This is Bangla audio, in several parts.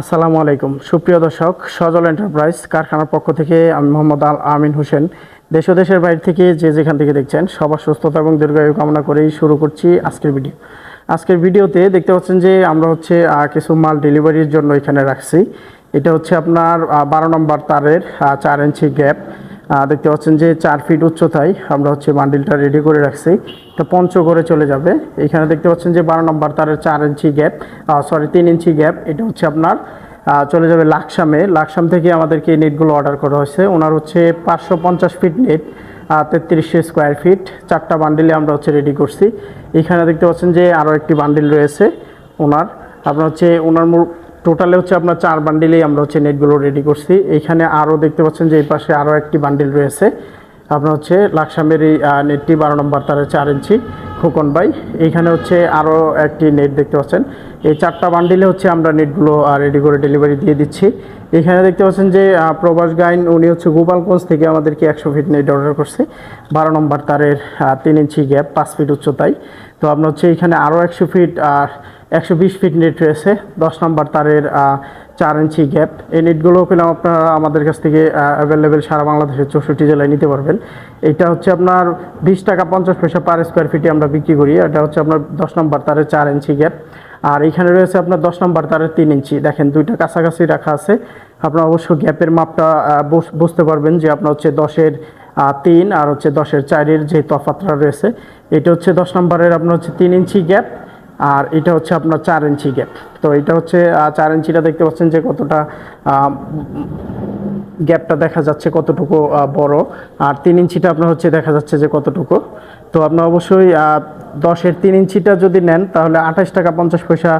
আসসালামু আলাইকুম। সুপ্রিয় দর্শক, সজল এন্টারপ্রাইজ কারখানার পক্ষ থেকে আমি মোহাম্মদ আল আমিন হোসেন। দেশ দেশের বাইরে থেকে যে যেখান থেকে দেখছেন, সবার সুস্থতা এবং দীর্ঘায়ু কামনা করেই শুরু করছি আজকের ভিডিও। আজকের ভিডিওতে দেখতে পাচ্ছেন যে আমরা হচ্ছে কিছু মাল ডেলিভারির জন্য এখানে রাখছি। এটা হচ্ছে আপনার বারো নম্বর তারের চার ইঞ্চি গ্যাপ। দেখতে পাচ্ছেন যে চার ফিট উচ্চতায় আমরা হচ্ছে বান্ডিলটা রেডি করে রাখছি। এটা পঞ্চগড়ে চলে যাবে। এখানে দেখতে পাচ্ছেন যে বারো নম্বর তারের চার ইঞ্চি গ্যাপ সরি তিন ইঞ্চি গ্যাপ এটা হচ্ছে আপনার চলে যাবে লাকসামে। লাকসাম থেকে আমাদেরকে এই নেটগুলো অর্ডার করা হয়েছে। ওনার হচ্ছে পাঁচশো পঞ্চাশ ফিট নেট তেত্রিশশো স্কোয়ার ফিট চারটা বান্ডিলে আমরা হচ্ছে রেডি করছি। এখানে দেখতে পাচ্ছেন যে আরও একটি বান্ডিল রয়েছে ওনার। আপনার হচ্ছে ওনার টোটালে হচ্ছে আপনার চার বান্ডিলেই আমরা হচ্ছে নেটগুলো রেডি করছি। এইখানে আরও দেখতে পাচ্ছেন যে এই পাশে আরও একটি বান্ডিল রয়েছে। আপনার হচ্ছে লাকসামের এই নেটটি বারো নম্বর তারের চার ইঞ্চি খোকন বাই এইখানে হচ্ছে আরও একটি নেট দেখতে পাচ্ছেন। এই চারটা বান্ডিলে হচ্ছে আমরা নেটগুলো রেডি করে ডেলিভারি দিয়ে দিচ্ছি। এখানে দেখতে পাচ্ছেন যে প্রবাস গাইন, উনি হচ্ছে গোপালগঞ্জ থেকে আমাদেরকে একশো ফিট নেট অর্ডার করছে। বারো নম্বর তারের তিন ইঞ্চি গ্যাপ পাঁচ ফিট উচ্চতায়। তো আপনার হচ্ছে এখানে আরও একশো ফিট আর একশো বিশ ফিট নেট রয়েছে, দশ নম্বর তারের চার ইঞ্চি গ্যাপ এই নেটগুলো পেলাম আপনারা আমাদের কাছ থেকে অ্যাভেলেবেল সারা বাংলাদেশের চৌষট্টি জেলায় নিতে পারবেন। এটা হচ্ছে আপনার বিশ টাকা পঞ্চাশ পয়সা পার স্কোয়ার ফিটে আমরা বিক্রি করি। এটা হচ্ছে আপনার দশ নম্বর তারের চার ইঞ্চি গ্যাপ আর এখানে রয়েছে আপনার দশ নম্বর তারের তিন ইঞ্চি দেখেন, দুইটা কাছাকাছি রাখা আছে। আপনার অবশ্য গ্যাপের মাপটা বুঝতে পারবেন যে আপনার হচ্ছে দশের তিন আর হচ্ছে দশের চারের যে তফাতটা রয়েছে, এটা হচ্ছে দশ নম্বরের আপনার হচ্ছে তিন ইঞ্চি গ্যাপ আর এটা হচ্ছে আপনার চার ইঞ্চি গ্যাপ তো এটা হচ্ছে চার ইঞ্চিটা দেখতে পাচ্ছেন যে কতটা গ্যাপটা দেখা যাচ্ছে কতটুকু বড়। আর তিন ইঞ্চিটা আপনার হচ্ছে দেখা যাচ্ছে যে কতটুকু। তো আপনার অবশ্যই দশের তিন ইঞ্চিটা যদি নেন, তাহলে আঠাশ টাকা পঞ্চাশ পয়সা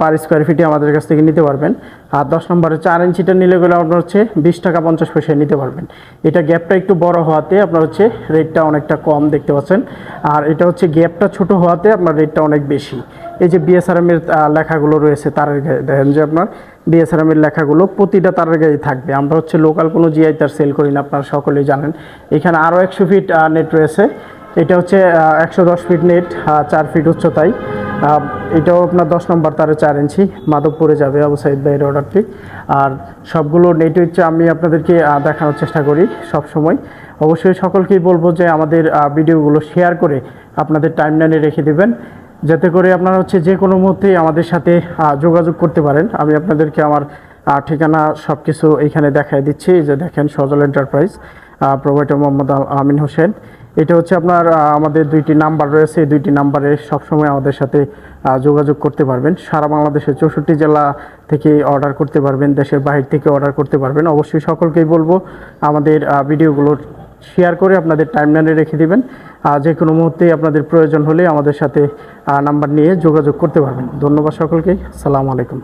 পার স্কোয়ার ফিটে আমাদের কাছ থেকে নিতে পারবেন। আর দশ নম্বরে চার ইঞ্চিটা নিলে গেলে আপনার হচ্ছে বিশ টাকা পঞ্চাশ পয়সায় নিতে পারবেন। এটা গ্যাপটা একটু বড় হওয়াতে আপনার হচ্ছে রেটটা অনেকটা কম দেখতে পাচ্ছেন। আর এটা হচ্ছে গ্যাপটা ছোট হওয়াতে আপনার রেটটা অনেক বেশি। এই যে বিএসআরএম এর লেখাগুলো রয়েছে গায়ে, দেখেন যে আপনার বিএসআরএম এর লেখাগুলো প্রতিটা তারের গায়ে থাকবে। আমরা হচ্ছে লোকাল কোনো জিআই তার সেল করি না, আপনারা সকলেই জানেন। এখানে আরও একশো ফিট নেট রয়েছে। এটা হচ্ছে একশো দশ ফিট নেট চার ফিট উচ্চতায়। এটাও আপনার দশ নম্বর তারে চার ইঞ্চি, মাধবপুরে যাবে আবু সাইদ ভাইয়ের অর্ডারটি। আর সবগুলো নেট হচ্ছে আমি আপনাদেরকে দেখানোর চেষ্টা করি সব সময়। অবশ্যই সকলকেই বলব যে আমাদের ভিডিওগুলো শেয়ার করে আপনাদের টাইম টাইমলাইনে রেখে দিবেন। যাতে করে আপনারা হচ্ছে যে কোনো মুহূর্তেই আমাদের সাথে যোগাযোগ করতে পারেন। আমি আপনাদেরকে আমার ঠিকানা সব কিছু এখানে দেখাই দিচ্ছি। যে দেখেন সজল এন্টারপ্রাইজ প্রোভাইডার মোহাম্মদ আমিন হোসেন। এটা হচ্ছে আপনার আমাদের দুইটি নাম্বার রয়েছে। এই দুইটি নাম্বারে সবসময় আমাদের সাথে যোগাযোগ করতে পারবেন। সারা বাংলাদেশের চৌষট্টি জেলা থেকে অর্ডার করতে পারবেন, দেশের বাহির থেকে অর্ডার করতে পারবেন। অবশ্যই সকলকেই বলব, আমাদের ভিডিওগুলো শেয়ার করে আপনাদের টাইমলাইনে রেখে দিবেন। যে কোনো মুহূর্তেই আপনাদের প্রয়োজন হলে আমাদের সাথে নাম্বার নিয়ে যোগাযোগ করতে পারবেন। ধন্যবাদ সকলকে। সালাম আলাইকুম।